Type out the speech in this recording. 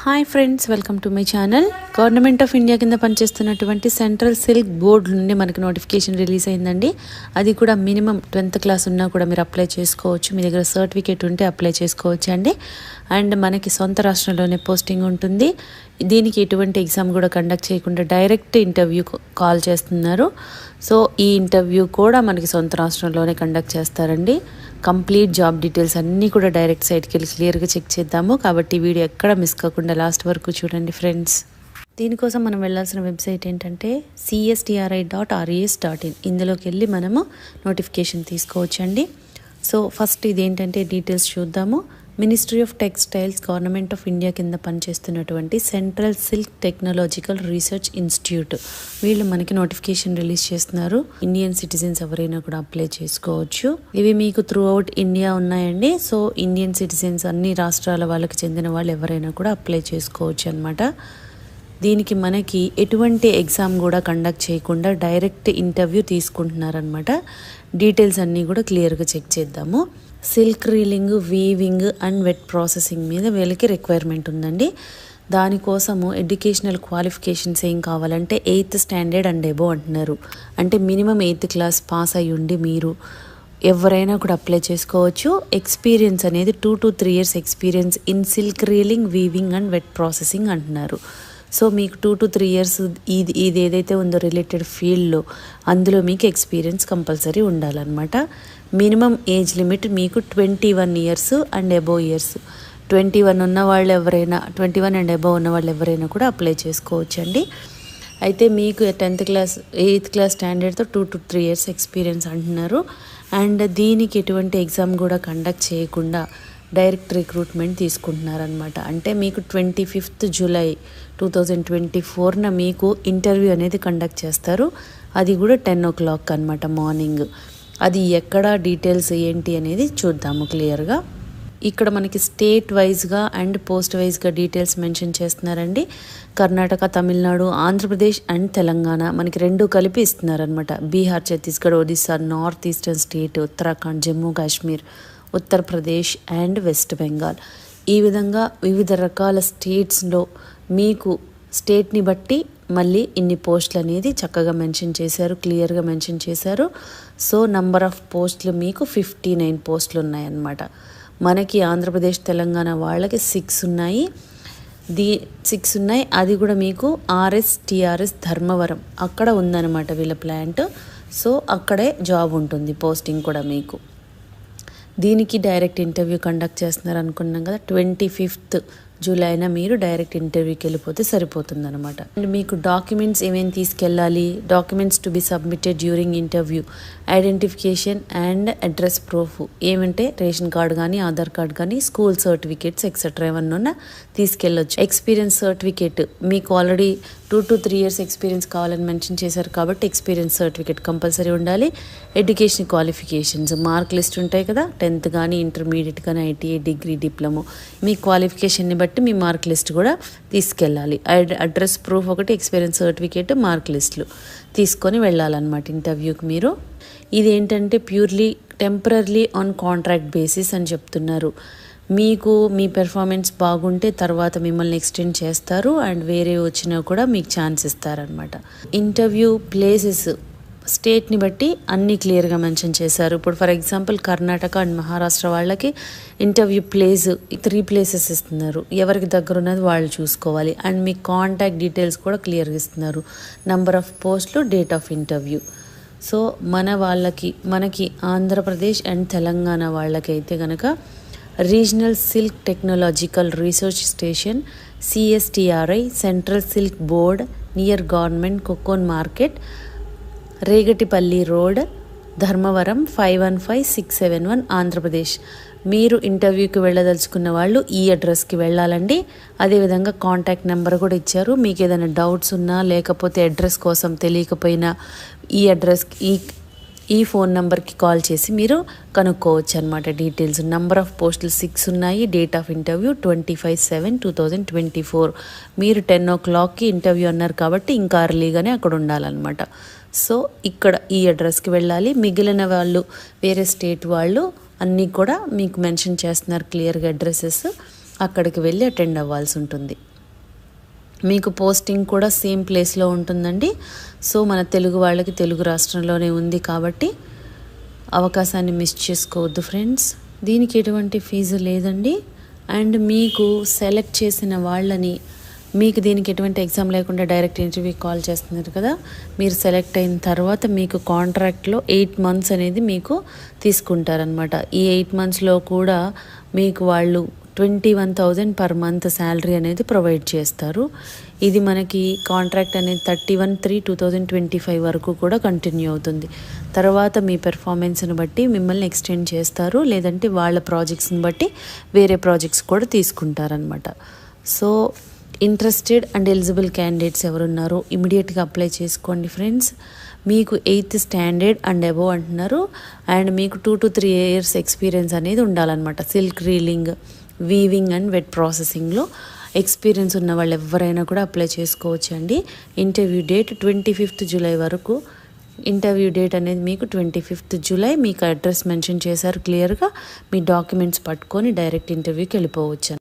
Hi friends welcome to my channel government of India కింద పనిచేస్తున్నటువంటి central silk board నుండి మనకి నోటిఫికేషన్ రిలీజ్ అయిందండి. అది కూడా మినిమం టెన్త్ క్లాస్ ఉన్నా కూడా మీరు అప్లై చేసుకోవచ్చు. మీ దగ్గర సర్టిఫికేట్ ఉంటే అప్లై చేసుకోవచ్చు అండి అండ్ మనకి సొంత రాష్ట్రంలోనే పోస్టింగ్ ఉంటుంది. దీనికి ఎటువంటి ఎగ్జామ్ కూడా కండక్ట్ చేయకుండా డైరెక్ట్ ఇంటర్వ్యూ కాల్ చేస్తున్నారు. సో ఈ ఇంటర్వ్యూ కూడా మనకి సొంత రాష్ట్రంలోనే కండక్ట్ చేస్తారండి. కంప్లీట్ జాబ్ డీటెయిల్స్ అన్నీ కూడా డైరెక్ట్ సైట్కి వెళ్ళి క్లియర్గా చెక్ చేద్దాము. కాబట్టి వీడియో ఎక్కడ మిస్ కాకుండా లాస్ట్ వరకు చూడండి ఫ్రెండ్స్. దీనికోసం మనం వెళ్ళాల్సిన వెబ్సైట్ ఏంటంటే CSTRI dot RES dot in. ఇందులోకి వెళ్ళి మనము నోటిఫికేషన్ తీసుకోవచ్చండి. సో ఫస్ట్ ఇదేంటంటే డీటెయిల్స్ చూద్దాము. Ministry of textiles government of India కింద పనిచేస్తున్నటువంటి central silk technological research institute వీళ్ళు మనకి నోటిఫికేషన్ రిలీజ్ చేస్తున్నారు. ఇండియన్ సిటిజన్స్ ఎవరైనా కూడా అప్లై చేసుకోవచ్చు. ఇవి మీకు త్రూ అవుట్ ఇండియా ఉన్నాయండి. సో ఇండియన్ సిటిజన్స్ అన్ని రాష్ట్రాల వాళ్ళకి చెందిన వాళ్ళు ఎవరైనా కూడా అప్లై చేసుకోవచ్చు అనమాట దీనికి మనకి ఎటువంటి ఎగ్జామ్ కూడా కండక్ట్ చేయకుండా డైరెక్ట్ ఇంటర్వ్యూ తీసుకుంటున్నారనమాట డీటెయిల్స్ అన్నీ కూడా క్లియర్గా చెక్ చేద్దాము. Silk reeling weaving and wet processing మీద వీళ్ళకి రిక్వైర్మెంట్ ఉందండి. దానికోసము ఎడ్యుకేషనల్ క్వాలిఫికేషన్స్ ఏం కావాలంటే ఎయిత్ స్టాండర్డ్ అండ్ ఎబో అంటున్నారు. అంటే మినిమం ఎయిత్ క్లాస్ పాస్ అయి ఉండి మీరు ఎవరైనా కూడా అప్లై చేసుకోవచ్చు. ఎక్స్పీరియన్స్ అనేది two to three years experience in silk reeling weaving and wet processing అంటున్నారు. సో మీకు టూ టు త్రీ ఇయర్స్ ఇది ఇది ఏదైతే ఉందో రిలేటెడ్ ఫీల్డ్లో అందులో మీకు ఎక్స్పీరియన్స్ కంపల్సరీ ఉండాలన్నమాట. మినిమం ఏజ్ లిమిట్ మీకు twenty one years and above years twenty one ఉన్న వాళ్ళు ఎవరైనా ట్వంటీ వన్ అండ్ అబోవ్ ఉన్న వాళ్ళు ఎవరైనా కూడా అప్లై చేసుకోవచ్చు అండి అయితే మీకు tenth class eighth class స్టాండర్డ్తో two to three years experience అంటున్నారు. అండ్ దీనికి ఎటువంటి ఎగ్జామ్ కూడా కండక్ట్ చేయకుండా డైరెక్ట్ రిక్రూట్మెంట్ తీసుకుంటున్నారనమాట అంటే మీకు twenty fifth July two thousand twenty ఫోర్న మీకు ఇంటర్వ్యూ అనేది కండక్ట్ చేస్తారు. అది కూడా టెన్ ఓ క్లాక్ అనమాట మార్నింగ్. అది ఎక్కడ డీటెయిల్స్ ఏంటి అనేది చూద్దాము క్లియర్గా. ఇక్కడ మనకి స్టేట్ వైజ్గా అండ్ పోస్ట్ వైజ్గా డీటెయిల్స్ మెన్షన్ చేస్తున్నారండి. కర్ణాటక తమిళనాడు ఆంధ్రప్రదేశ్ అండ్ తెలంగాణ మనకి రెండు కలిపి ఇస్తున్నారనమాట Bihar Chhattisgarh Odisha north eastern state Uttarakhand Jammu Kashmir. Uttar Pradesh and West Bengal. ఈ విధంగా వివిధ రకాల స్టేట్స్లో మీకు స్టేట్ని బట్టి మళ్ళీ ఇన్ని పోస్టులు అనేది చక్కగా మెన్షన్ చేశారు క్లియర్గా మెన్షన్ చేశారు. సో నంబర్ ఆఫ్ పోస్టులు మీకు ఫిఫ్టీ నైన్ పోస్టులు ఉన్నాయన్నమాట. మనకి ఆంధ్రప్రదేశ్ తెలంగాణ వాళ్ళకి సిక్స్ ఉన్నాయి. దీ సిక్స్ ఉన్నాయి. అది కూడా మీకు ఆర్ఎస్ టిఆర్ఎస్ ధర్మవరం అక్కడ ఉందన్నమాట వీళ్ళ ప్లాంట్. సో అక్కడే జాబ్ ఉంటుంది పోస్టింగ్ కూడా మీకు. దీనికి డైరెక్ట్ ఇంటర్వ్యూ కండక్ట్ చేస్తున్నారు అనుకున్నాం కదా ట్వంటీ ఫిఫ్త్ జూలైన మీరు డైరెక్ట్ ఇంటర్వ్యూకి వెళ్ళిపోతే సరిపోతుంది అనమాట అండ్ మీకు డాక్యుమెంట్స్ ఏమేమి తీసుకెళ్ళాలి documents to be submitted during interview identification and address proof ఏమంటే రేషన్ కార్డ్ కానీ ఆధార్ కార్డ్ కానీ స్కూల్ సర్టిఫికేట్స్ ఎక్సెట్రా ఏమన్నా తీసుకెళ్ళొచ్చు. ఎక్స్పీరియన్స్ సర్టిఫికేట్ మీకు already two to three years experience కావాలని మెన్షన్ చేశారు కాబట్టి ఎక్స్పీరియన్స్ సర్టిఫికేట్ కంపల్సరీ ఉండాలి. ఎడ్యుకేషన్ క్వాలిఫికేషన్స్ మార్క్ లిస్ట్ ఉంటాయి కదా టెన్త్ కానీ ఇంటర్మీడియట్ కానీ ఐటీఐ డిగ్రీ డిప్లొమో మీ క్వాలిఫికేషన్ని బట్టి మీ మార్క్ లిస్ట్ కూడా తీసుకెళ్ళాలి. అడ్రస్ ప్రూఫ్ ఒకటి ఎక్స్పీరియన్స్ సర్టిఫికేట్ మార్క్ లిస్టులు తీసుకొని వెళ్ళాలన్నమాట ఇంటర్వ్యూకి మీరు. ఇది ఏంటంటే purely temporarily on contract basis అని చెప్తున్నారు. మీకు మీ పెర్ఫార్మెన్స్ బాగుంటే తర్వాత మిమ్మల్ని ఎక్స్టెండ్ చేస్తారు అండ్ వేరే వచ్చినా కూడా మీకు ఛాన్స్ ఇస్తారనమాట ఇంటర్వ్యూ ప్లేసెస్ స్టేట్ని బట్టి అన్నీ క్లియర్గా మెన్షన్ చేశారు. ఇప్పుడు for example Karnataka and Maharashtra వాళ్ళకి ఇంటర్వ్యూ ప్లేస్ త్రీ ప్లేసెస్ ఇస్తున్నారు. ఎవరికి దగ్గర ఉన్నది వాళ్ళు చూసుకోవాలి. అండ్ మీ కాంటాక్ట్ డీటెయిల్స్ కూడా క్లియర్గా ఇస్తున్నారు. నంబర్ ఆఫ్ పోస్టులు డేట్ ఆఫ్ ఇంటర్వ్యూ సో మన వాళ్ళకి మనకి ఆంధ్రప్రదేశ్ అండ్ తెలంగాణ వాళ్ళకైతే కనుక regional silk technological research station CSTRI central silk board near government cocoon market Regatipalli road Dharmavaram five one five six seven one Andhra Pradesh. మీరు ఇంటర్వ్యూకి వెళ్ళదలుచుకున్న వాళ్ళు ఈ అడ్రస్కి వెళ్ళాలండి. అదేవిధంగా కాంటాక్ట్ నెంబర్ కూడా ఇచ్చారు. మీకు ఏదైనా డౌట్స్ ఉన్నా లేకపోతే అడ్రస్ కోసం తెలియకపోయినా ఈ అడ్రస్కి ఈ ఈ ఫోన్ నెంబర్కి కాల్ చేసి మీరు కనుక్కోవచ్చు అనమాట డీటెయిల్స్ నెంబర్ ఆఫ్ పోస్టులు సిక్స్ ఉన్నాయి. Date of interview twenty five seven two thousand twenty four. మీరు టెన్ ఓ క్లాక్కి ఇంటర్వ్యూ అన్నారు కాబట్టి ఇంకా అర్లీగానే అక్కడ ఉండాలన్నమాట. సో ఇక్కడ ఈ అడ్రస్కి వెళ్ళాలి. మిగిలిన వాళ్ళు వేరే స్టేట్ వాళ్ళు అన్నీ కూడా మీకు మెన్షన్ చేస్తున్నారు క్లియర్గా అడ్రసెస్ అక్కడికి వెళ్ళి అటెండ్ అవ్వాల్సి ఉంటుంది. మీకు పోస్టింగ్ కూడా సేమ్ ప్లేస్లో ఉంటుందండి. సో మన తెలుగు వాళ్ళకి తెలుగు రాష్ట్రంలోనే ఉంది కాబట్టి అవకాశాన్ని మిస్ చేసుకోవద్దు ఫ్రెండ్స్ దీనికి ఎటువంటి ఫీజు లేదండి. అండ్ మీకు సెలెక్ట్ చేసిన వాళ్ళని మీకు దీనికి ఎటువంటి ఎగ్జామ్ లేకుండా డైరెక్ట్ ఇంటర్వ్యూ కాల్ చేస్తున్నారు కదా మీరు సెలెక్ట్ అయిన తర్వాత మీకు కాంట్రాక్ట్లో ఎయిట్ మంత్స్ అనేది మీకు తీసుకుంటారనమాట ఈ ఎయిట్ మంత్స్లో కూడా మీకు వాళ్ళు twenty one thousand per month salary అనేది ప్రొవైడ్ చేస్తారు. ఇది మనకి కాంట్రాక్ట్ అనేది thirty one three two thousand twenty five వరకు కూడా కంటిన్యూ అవుతుంది. తర్వాత మీ పెర్ఫార్మెన్స్ని బట్టి మిమ్మల్ని ఎక్స్టెండ్ చేస్తారు లేదంటే వాళ్ళ ప్రాజెక్ట్స్ని బట్టి వేరే ప్రాజెక్ట్స్ కూడా తీసుకుంటారనమాట so interested and eligible candidates ఎవరున్నారో ఇమీడియట్గా అప్లై చేసుకోండి ఫ్రెండ్స్ మీకు ఎయిత్ స్టాండర్డ్ అండ్ అబోవ్ అంటున్నారు. అండ్ మీకు two to three years experience అనేది ఉండాలన్నమాట. Silk reeling weaving and wet ప్రాసెసింగ్లో experience ఉన్న వాళ్ళు ఎవరైనా కూడా అప్లై చేసుకోవచ్చు అండి. Interview date twenty fifth July వరకు. ఇంటర్వ్యూ డేట్ అనేది మీకు ట్వంటీ ఫిఫ్త్ జూలై మీకు అడ్రస్ మెన్షన్ చేశారు క్లియర్గా మీ డాక్యుమెంట్స్ పట్టుకొని డైరెక్ట్ ఇంటర్వ్యూకి వెళ్ళిపోవచ్చు